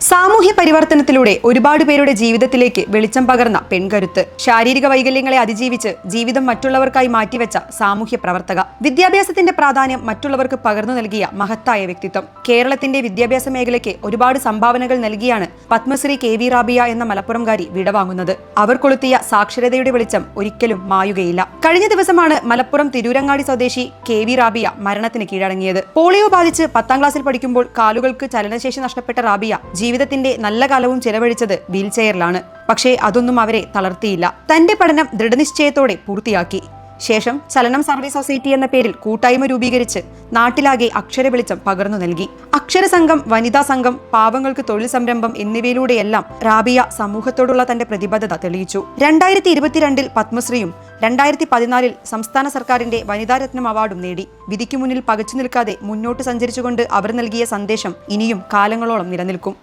സാമൂഹ്യ പരിവർത്തനത്തിലൂടെ ഒരുപാട് പേരുടെ ജീവിതത്തിലേക്ക് വെളിച്ചം പകർന്ന പെൺകരുത്ത്. ശാരീരിക വൈകല്യങ്ങളെ അതിജീവിച്ച് ജീവിതം മറ്റുള്ളവർക്കായി മാറ്റിവെച്ച സാമൂഹ്യ പ്രവർത്തക. വിദ്യാഭ്യാസത്തിന്റെ പ്രാധാന്യം മറ്റുള്ളവർക്ക് പകർന്നു നൽകിയ മഹത്തായ വ്യക്തിത്വം. കേരളത്തിന്റെ വിദ്യാഭ്യാസ മേഖലയ്ക്ക് ഒരുപാട് സംഭാവനകൾ നൽകിയാണ് പത്മശ്രീ കെ വി റാബിയ എന്ന മലപ്പുറംകാരി വിടവാങ്ങുന്നത്. അവർ കൊളുത്തിയ സാക്ഷരതയുടെ വെളിച്ചം ഒരിക്കലും മായുകയില്ല. കഴിഞ്ഞ ദിവസമാണ് മലപ്പുറം തിരൂരങ്ങാടി സ്വദേശി കെ വി റാബിയ മരണത്തിന് കീഴടങ്ങിയത്. പോളിയോ ബാധിച്ച് പത്താം ക്ലാസ്സിൽ പഠിക്കുമ്പോൾ കാലുകൾക്ക് ചലനശേഷി നഷ്ടപ്പെട്ട റാബിയ ജീവിതത്തിന്റെ നല്ല കാലവും ചെലവഴിച്ചത് വീൽ ചെയറിലാണ്. പക്ഷേ അതൊന്നും അവരെ തളർത്തിയില്ല. തന്റെ പഠനം ദൃഢനിശ്ചയത്തോടെ പൂർത്തിയാക്കി. ശേഷം ചലനം സർവീസ് സൊസൈറ്റി എന്ന പേരിൽ കൂട്ടായ്മ രൂപീകരിച്ച് നാട്ടിലാകെ അക്ഷര വെളിച്ചം പകർന്നു നൽകി. അക്ഷര സംഘം വനിതാ സംഘം പാവങ്ങൾക്ക് തൊഴിൽ സംരംഭം എന്നിവയിലൂടെയെല്ലാം റാബിയ സമൂഹത്തോടുള്ള തന്റെ പ്രതിബദ്ധത തെളിയിച്ചു. രണ്ടായിരത്തി ഇരുപത്തിരണ്ടിൽ പത്മശ്രീയും രണ്ടായിരത്തി പതിനാലിൽ സംസ്ഥാന സർക്കാരിന്റെ വനിതാരത്നം അവാർഡും നേടി. വിധിക്കു മുന്നിൽ പകച്ചു നിൽക്കാതെ മുന്നോട്ട് സഞ്ചരിച്ചുകൊണ്ട് അവർ നൽകിയ സന്ദേശം ഇനിയും കാലങ്ങളോളം നിലനിൽക്കും.